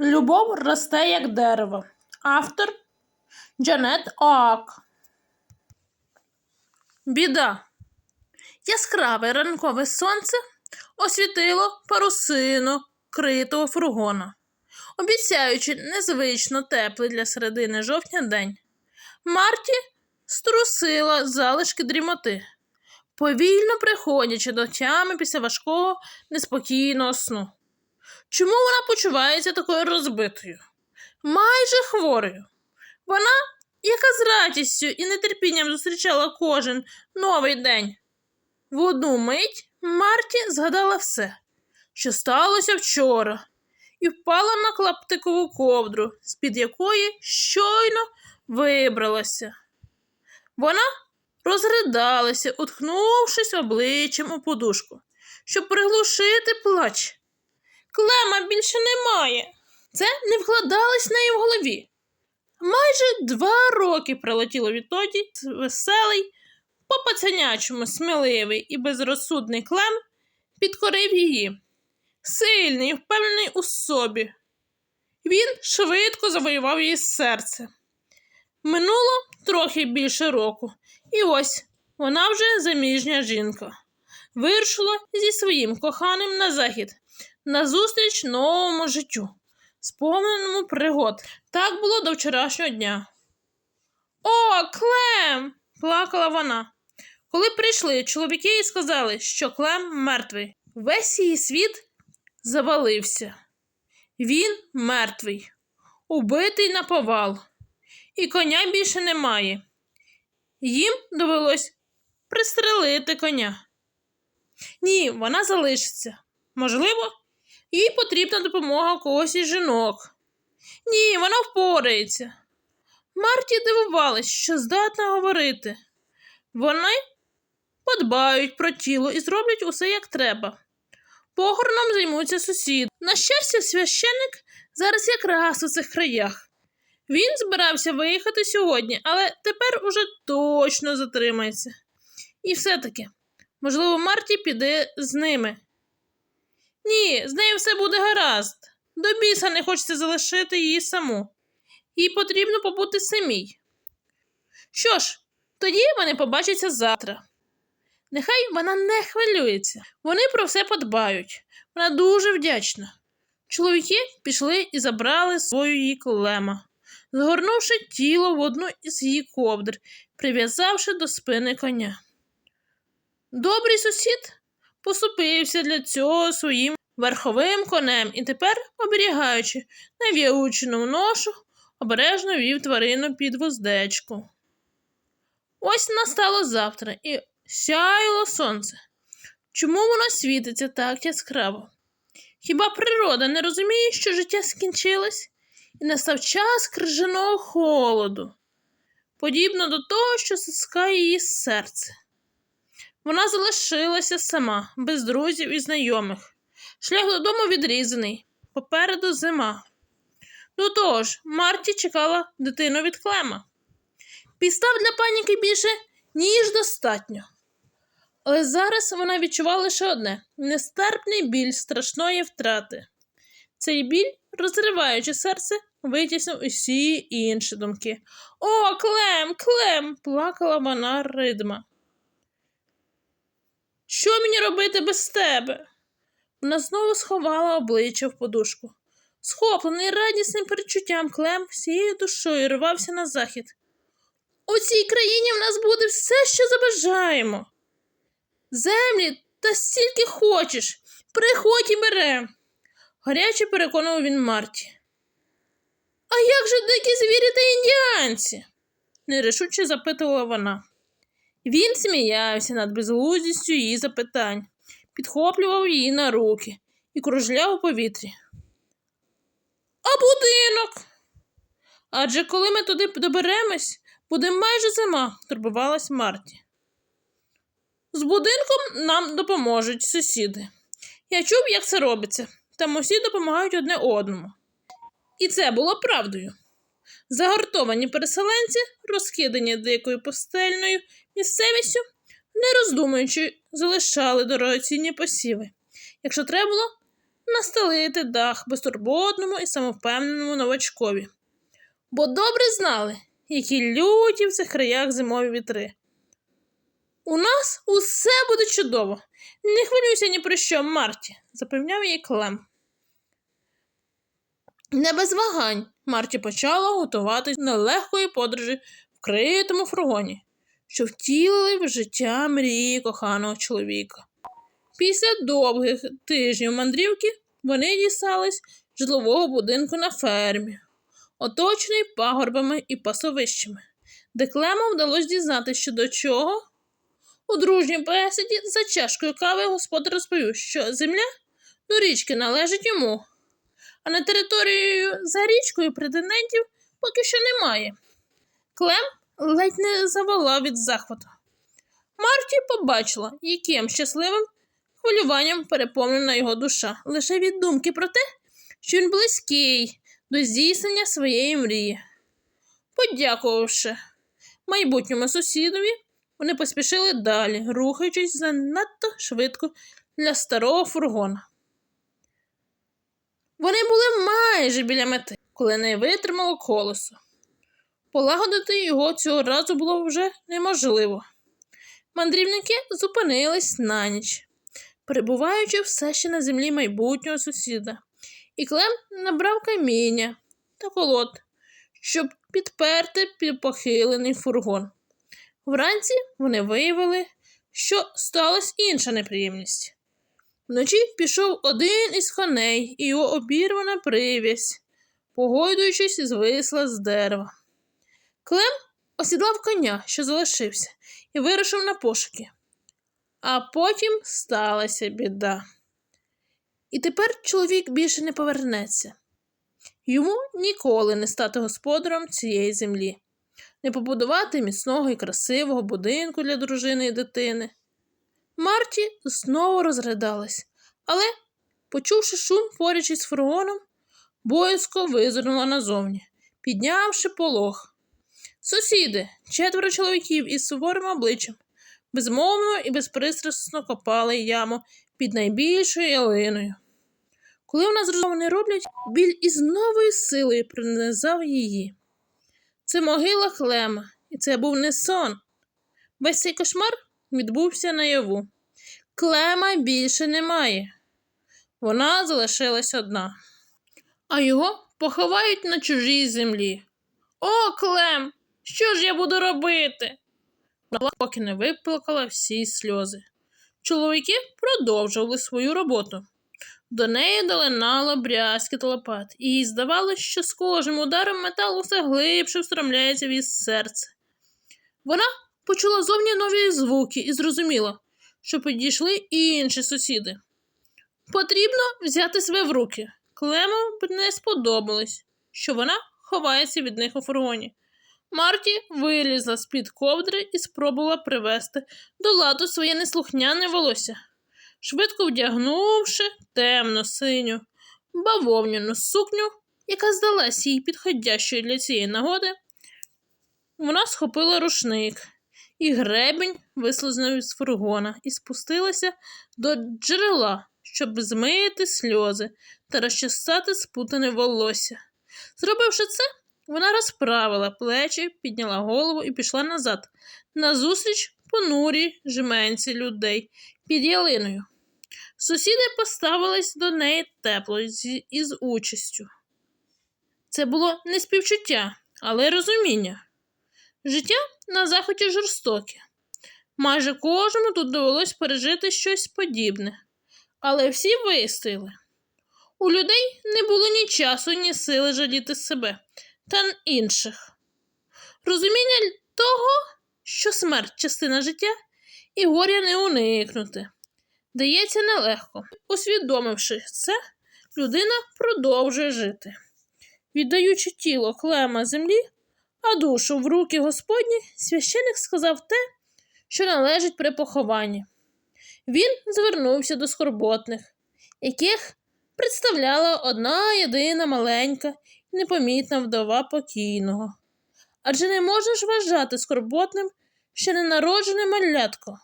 Любов росте як дерево. Автор Джанет Оак. Біда. Яскраве ранкове сонце освітило парусину критого фургона, обіцяючи незвично теплий для середини жовтня день. Марті струсила залишки дрімоти, повільно приходячи до тями після важкого неспокійного сну. Чому вона почувається такою розбитою? Майже хворою. Вона, яка з радістю і нетерпінням зустрічала кожен новий день. В одну мить Марті згадала все, що сталося вчора, і впала на клаптикову ковдру, з-під якої щойно вибралася. Вона розридалася, уткнувшись обличчям у подушку, щоб приглушити плач. Клема більше немає. Це не вкладалось в неї в голові. Майже два роки пролетіло відтоді веселий, по пацанячому сміливий і безрозсудний клем підкорив її. Сильний, і впевнений у собі. Він швидко завоював її серце. Минуло трохи більше року, і ось вона вже заміжня жінка. Вирушила зі своїм коханим на захід, назустріч новому життю, сповненому пригод. Так було до вчорашнього дня. О, Клем! плакала вона. Коли прийшли чоловіки і сказали, що Клем мертвий, весь її світ завалився. Він мертвий, убитий на повал, і коня більше немає. Їм довелось пристрелити коня. Ні, вона залишиться. Можливо, їй потрібна допомога когось із жінок. Ні, вона впорається. Марті дивувалась, що здатна говорити. Вони подбають про тіло і зроблять усе як треба. Похороном займуться сусіди. На щастя, священник зараз якраз у цих краях. Він збирався виїхати сьогодні, але тепер уже точно затримається. І все-таки, можливо, Марті піде з ними. Ні, з нею все буде гаразд. До біса не хочеться залишити її саму. Їй потрібно побути самій. Що ж, тоді вони побачаться завтра. Нехай вона не хвилюється, вони про все подбають. Вона дуже вдячна. Чоловіки пішли і забрали свою її клема, згорнувши тіло в одну із її ковдр, прив'язавши до спини коня. Добрий сусід поступився для цього своїм верховим конем і тепер, оберігаючи нав'яучену ношу, обережно вів тварину під воздечку. Ось настало завтра і сяяло сонце. Чому воно світиться так яскраво? Хіба природа не розуміє, що життя скінчилось, і настав час крижаного холоду, подібно до того, що стискає її серце. Вона залишилася сама, без друзів і знайомих. Шлях додому відрізаний, попереду зима. До того ж, Марті чекала дитину від клема. Підстав для паніки більше, ніж достатньо. Але зараз вона відчувала лише одне нестерпний біль страшної втрати. Цей біль, розриваючи серце, витіснив усі інші думки. О, Клем, Клем! плакала вона ридма. Що мені робити без тебе? Вона знову сховала обличчя в подушку. Схоплений радісним перечуттям Клем всією душою рвався на захід. У цій країні в нас буде все, що забажаємо. Землі та стільки хочеш. Приходь і бере. Гаряче переконував він Марті. А як же дикі звірі та індіанці? нерішуче запитувала вона. Він сміявся над безглуздістю її запитань, підхоплював її на руки і кружляв у повітрі. А будинок? Адже коли ми туди доберемось, буде майже зима, турбувалась Марті. З будинком нам допоможуть сусіди. Я чув, як це робиться, там усі допомагають одне одному. І це було правдою. Загортовані переселенці, розкидані дикою постельною місцевістю, не роздумуючи, залишали дорогоцінні посіви. Якщо треба було, настелити дах безтурботному і самовпевненому новачкові. Бо добре знали, які люті в цих краях зимові вітри. У нас усе буде чудово. Не хвилюйся ні про що, Марті, запевняв її Клем. Не без вагань Марті почала готуватись до легкої подорожі в критому фургоні, що втілили в життя мрії коханого чоловіка. Після довгих тижнів мандрівки вони дістались житлового будинку на фермі, оточений пагорбами і пасовищами, де Клему вдалося дізнатися, що до чого. У дружній бесіді за чашкою кави господар розповів, що земля до річки належить йому, а на територію за річкою претендентів поки що немає. Клем ледь не заволав від захвату. Марті побачила, яким щасливим хвилюванням переповнена його душа, лише від думки про те, що він близький до здійснення своєї мрії. Подякувавши майбутньому сусідові, вони поспішили далі, рухаючись занадто швидко для старого фургона. Вони були майже біля мети, коли не витримало колесо. Полагодити його цього разу було вже неможливо. Мандрівники зупинились на ніч, перебуваючи все ще на землі майбутнього сусіда, і Клем набрав каміння та колод, щоб підперти похилений фургон. Вранці вони виявили, що сталася інша неприємність. Вночі пішов один із коней, і його обірвана прив'язь, погойдуючись, звисла з дерева. Клем осідлав коня, що залишився, і вирушив на пошуки. А потім сталася біда. І тепер чоловік більше не повернеться. Йому ніколи не стати господарем цієї землі не побудувати міцного і красивого будинку для дружини і дитини. Марті знову розридалась, але, почувши шум поряд із фургоном, боязко визирнула назовні, піднявши полог. Сусіди, четверо чоловіків із суворим обличчям, безмовно і безпристрасно копали яму під найбільшою ялиною. Коли вона зрозуміла, роблять, біль із новою силою принизав її. Це могила Хлема, і це був не сон. Весь цей кошмар відбувся наяву. Клема більше немає. Вона залишилась одна, а його поховають на чужій землі. О, Клем, що ж я буду робити? Вона поки не виплакала всі сльози. Чоловіки продовжували свою роботу. До неї долинало брязкіт лопат, і їй здавалося, що з кожним ударом металу все глибше встромляється в її серце. Вона почула зовні нові звуки і зрозуміла, що підійшли інші сусіди. Потрібно взяти себе в руки. Клему не сподобалось, що вона ховається від них у фургоні. Марті вилізла з-під ковдри і спробувала привести до ладу своє неслухняне волосся швидко вдягнувши темно синю бавовняну сукню, яка здалась їй підходящою для цієї нагоди, вона схопила рушник, і гребень вислизнув із фургона і спустилася до джерела, щоб змити сльози та розчесати спутане волосся. Зробивши це, вона розправила плечі, підняла голову і пішла назад, назустріч понурій жменці людей під ялиною. Сусіди поставились до неї тепло з, із участю. Це було не співчуття, але розуміння. Життя на заході жорстоке. Майже кожному тут довелось пережити щось подібне, але всі вистояли. У людей не було ні часу, ні сили жаліти себе та інших. Розуміння того, що смерть частина життя і горя не уникнути дається нелегко. Усвідомивши це, людина продовжує жити. Віддаючи тіло клема землі, а душу в руки Господні, священик сказав те, що належить при похованні. Він звернувся до скорботних, яких представляла одна єдина маленька непомітна вдова покійного. Адже не можеш вважати скорботним ще ненароджене малятко,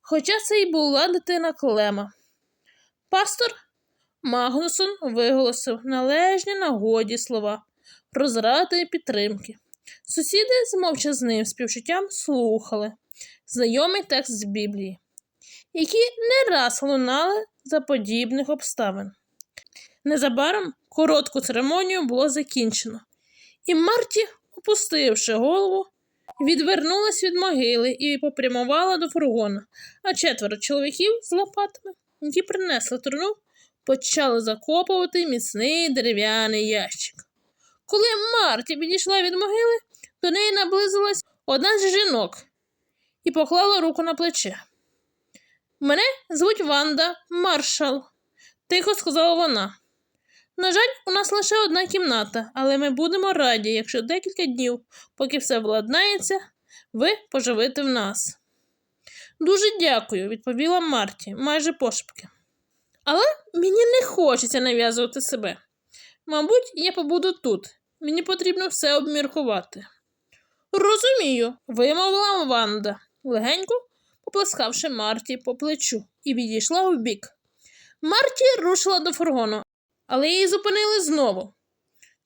хоча це й була дитина Клема. Пастор Магнусон виголосив належні нагоді слова розради і підтримки. Сусіди з мовчазним співчуттям слухали знайомий текст з Біблії, які не раз лунали за подібних обставин. Незабаром коротку церемонію було закінчено, і Марті, опустивши голову, відвернулась від могили і попрямувала до фургона, а четверо чоловіків з лопатами, які принесли труну, почали закопувати міцний дерев'яний ящик. Коли Марті підійшла від могили, до неї наблизилась одна з жінок і поклала руку на плече. Мене звуть Ванда Маршал, тихо сказала вона. На жаль, у нас лише одна кімната, але ми будемо раді, якщо декілька днів, поки все владнається, ви поживете в нас. Дуже дякую, відповіла Марті, майже пошепки. Але мені не хочеться нав'язувати себе. Мабуть, я побуду тут. Мені потрібно все обміркувати. Розумію, вимовила Ванда, легенько поплескавши Марті по плечу, і відійшла вбік. Марті рушила до фургону, але її зупинили знову.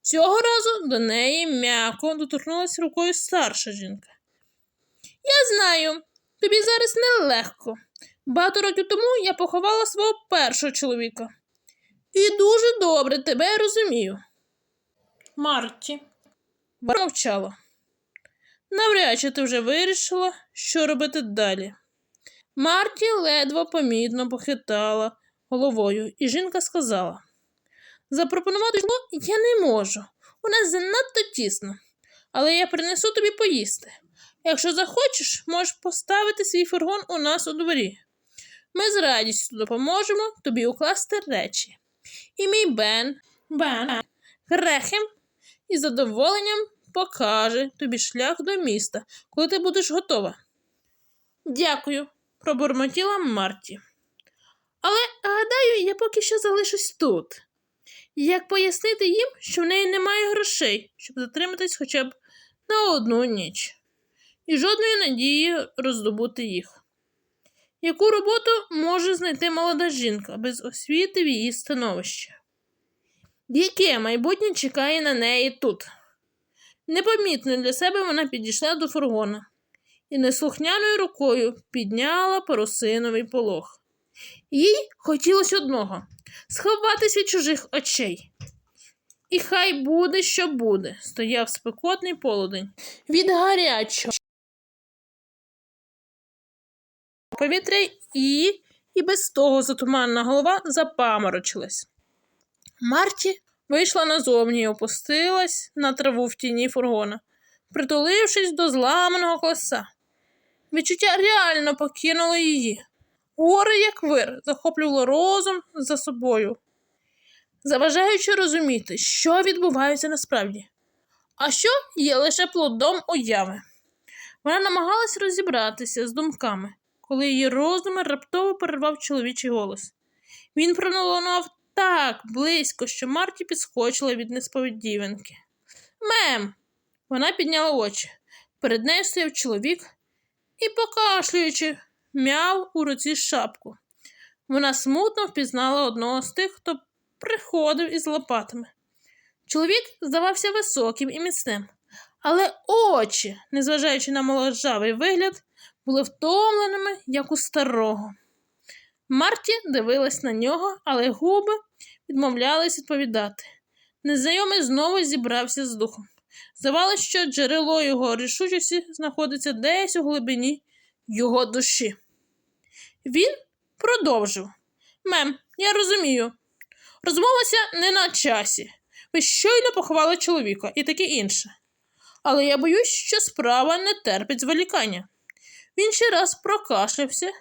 Цього разу до неї м'яко доторкнулася рукою старша жінка. Я знаю, тобі зараз нелегко. Багато років тому я поховала свого першого чоловіка. І дуже добре тебе розумію. Марті. Вона мовчала. Навряд чи ти вже вирішила, що робити далі. Марті ледве помітно похитала головою, і жінка сказала: Запропонувати житло я не можу. У нас занадто тісно, але я принесу тобі поїсти. Якщо захочеш, можеш поставити свій фургон у нас у дворі. Ми з радістю допоможемо тобі укласти речі. І мій Бен, Бен, Грехем із задоволенням покаже тобі шлях до міста, коли ти будеш готова. Дякую, пробурмотіла Марті. Але, гадаю, я поки що залишусь тут. Як пояснити їм, що в неї немає грошей, щоб затриматись хоча б на одну ніч, і жодної надії роздобути їх. Яку роботу може знайти молода жінка без освіти в її становищі? Яке майбутнє чекає на неї тут? Непомітно для себе вона підійшла до фургона і неслухняною рукою підняла парусиновий полог. Їй хотілося одного сховатись від чужих очей. І хай буде, що буде, стояв спекотний полудень. Від гарячого повітря її і без того затуманна голова запаморочилась. Марті вийшла назовні і опустилась на траву в тіні фургона, притулившись до зламаного колеса. Відчуття реально покинуло її. Горе, як вир, захоплювало розум за собою, заважаючи розуміти, що відбувається насправді, а що є лише плодом уяви. Вона намагалась розібратися з думками, коли її роздуми раптово перервав чоловічий голос. Він пролунав так близько, що Марті підскочила від несподіванки. Мем. Вона підняла очі. Перед нею стояв чоловік і, покашлюючи, мяв у руці шапку. Вона смутно впізнала одного з тих, хто приходив із лопатами. Чоловік здавався високим і міцним, але очі, незважаючи на моложавий вигляд, були втомленими, як у старого. Марті дивилась на нього, але губи відмовлялись відповідати. Незнайомий знову зібрався з духом. Здавалося, що джерело його рішучості знаходиться десь у глибині його душі. Він продовжив. Мем, я розумію. Розмовилася не на часі. Ви щойно поховали чоловіка і таке інше. Але я боюсь, що справа не терпить зволікання. Він ще раз прокашлявся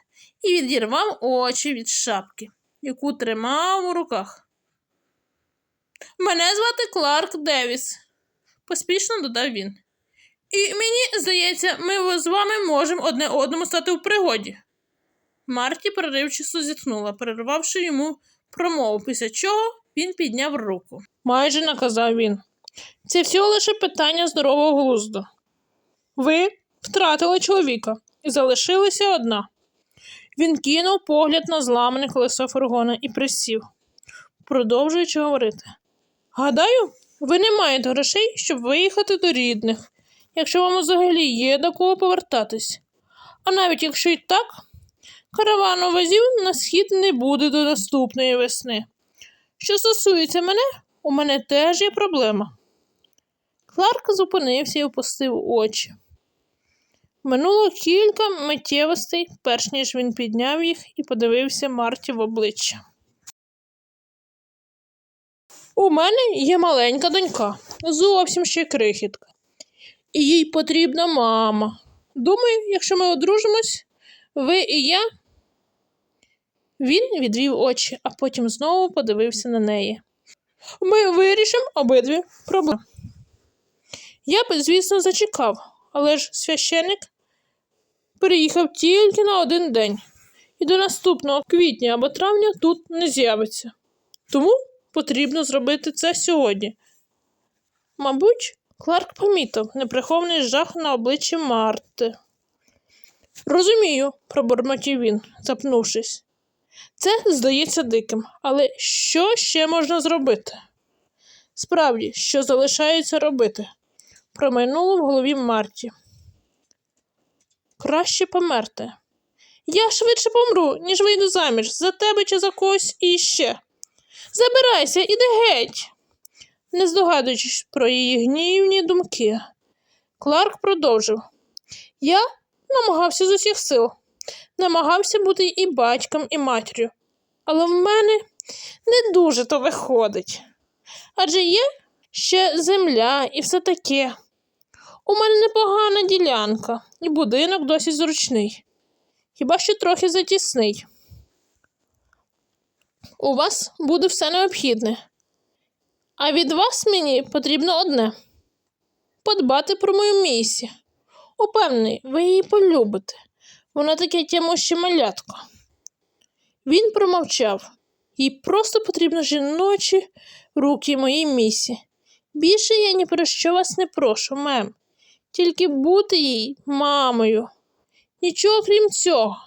і відірвав очі від шапки, яку тримав у руках. Мене звати Кларк Девіс, поспішно додав він. І мені здається, ми з вами можемо одне одному стати в пригоді. Марті переривчисто зітхнула, перервавши йому промову, після чого він підняв руку. Майже наказав він. Це всього лише питання здорового глузду. Ви втратили чоловіка і залишилися одна. Він кинув погляд на зламане колесо фургона і присів, продовжуючи говорити. Гадаю, ви не маєте грошей, щоб виїхати до рідних, якщо вам взагалі є до кого повертатись. А навіть якщо і так, каравану возів на схід не буде до наступної весни. Що стосується мене, у мене теж є проблема. Кларк зупинився і опустив очі. Минуло кілька миттєвостей, перш ніж він підняв їх і подивився Марті в обличчя. У мене є маленька донька, зовсім ще крихітка. І їй потрібна мама. Думаю, якщо ми одружимось, ви і я. Він відвів очі, а потім знову подивився на неї. Ми вирішимо обидві проблеми. Я б, звісно, зачекав, але ж священик приїхав тільки на один день і до наступного квітня або травня тут не з'явиться. Тому потрібно зробити це сьогодні. Мабуть, Кларк помітив неприхований жах на обличчі Марти. Розумію, пробормотів він, запнувшись. Це здається диким, але що ще можна зробити? Справді, що залишається робити? Промайнуло в голові Марті. Краще померти. Я швидше помру, ніж вийду заміж за тебе чи за когось іще. Забирайся, іди геть. Не здогадуючись про її гнівні думки, Кларк продовжив. Я намагався з усіх сил, намагався бути і батьком, і матір'ю, але в мене не дуже то виходить. Адже є ще земля і все таке. У мене непогана ділянка, і будинок досить зручний, хіба що трохи затісний. У вас буде все необхідне. А від вас мені потрібно одне подбати про мою місію. Упевнений, ви її полюбите. Вона таке тямуще малятко. Він промовчав. Їй просто потрібно жіночі руки моїй місі. Більше я ні про що вас не прошу, мем. Тільки бути їй мамою. Нічого крім цього.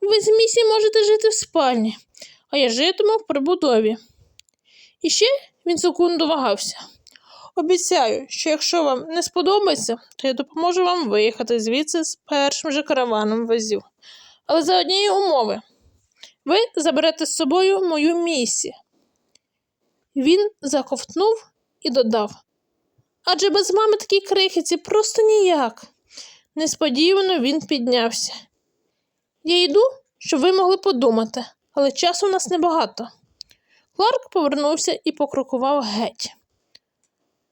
Ви з місі можете жити в спальні, а я житиму в прибудові. І ще він секунду вагався. Обіцяю, що якщо вам не сподобається, то я допоможу вам виїхати звідси з першим же караваном возів. Але за однієї умови ви заберете з собою мою місію. Він заковтнув і додав. Адже без мами такій крихіці просто ніяк. Несподівано він піднявся. Я йду, щоб ви могли подумати, але часу у нас небагато. Кларк повернувся і покрокував геть.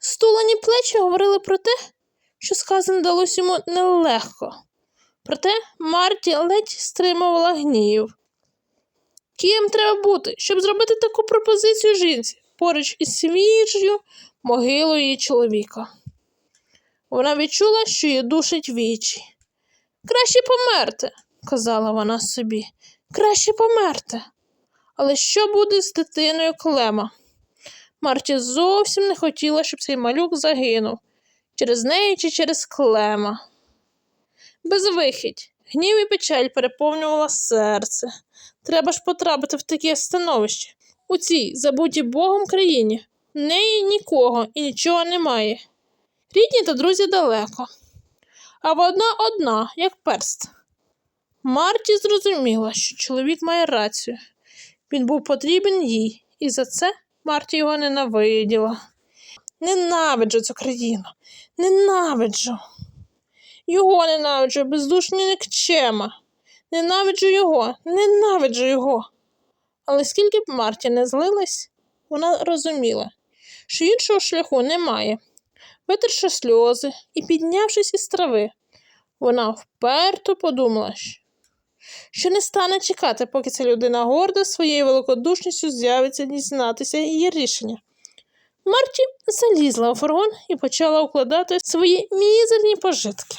Стулені плечі говорили про те, що сказане далося йому нелегко. Проте Марті ледь стримувала гнів. Ким треба бути, щоб зробити таку пропозицію жінці поруч із свіжою могилою її чоловіка? Вона відчула, що її душить вічі. Краще померти, казала вона собі. Краще померти. Але що буде з дитиною Клема? Марті зовсім не хотіла, щоб цей малюк загинув через неї чи через Клема. Безвихідь, гнів і печаль переповнювала серце. Треба ж потрапити в таке становище. У цій забутій Богом країні в неї нікого і нічого немає. Рідні та друзі далеко, а вона одна, як перст. Марті зрозуміла, що чоловік має рацію. Він був потрібен їй, і за це Марті його ненавиділа. Ненавиджу цю країну, ненавиджу. Його ненавиджу, бездушні никчема. Ненавиджу його, ненавиджу його. Але скільки б Марті не злилась, вона розуміла, що іншого шляху немає. Витерши сльози і піднявшись із трави, вона вперто подумала, що не стане чекати, поки ця людина горда своєю великодушністю з'явиться дізнатися її рішення. Марті залізла у фургон і почала укладати свої мізерні пожитки.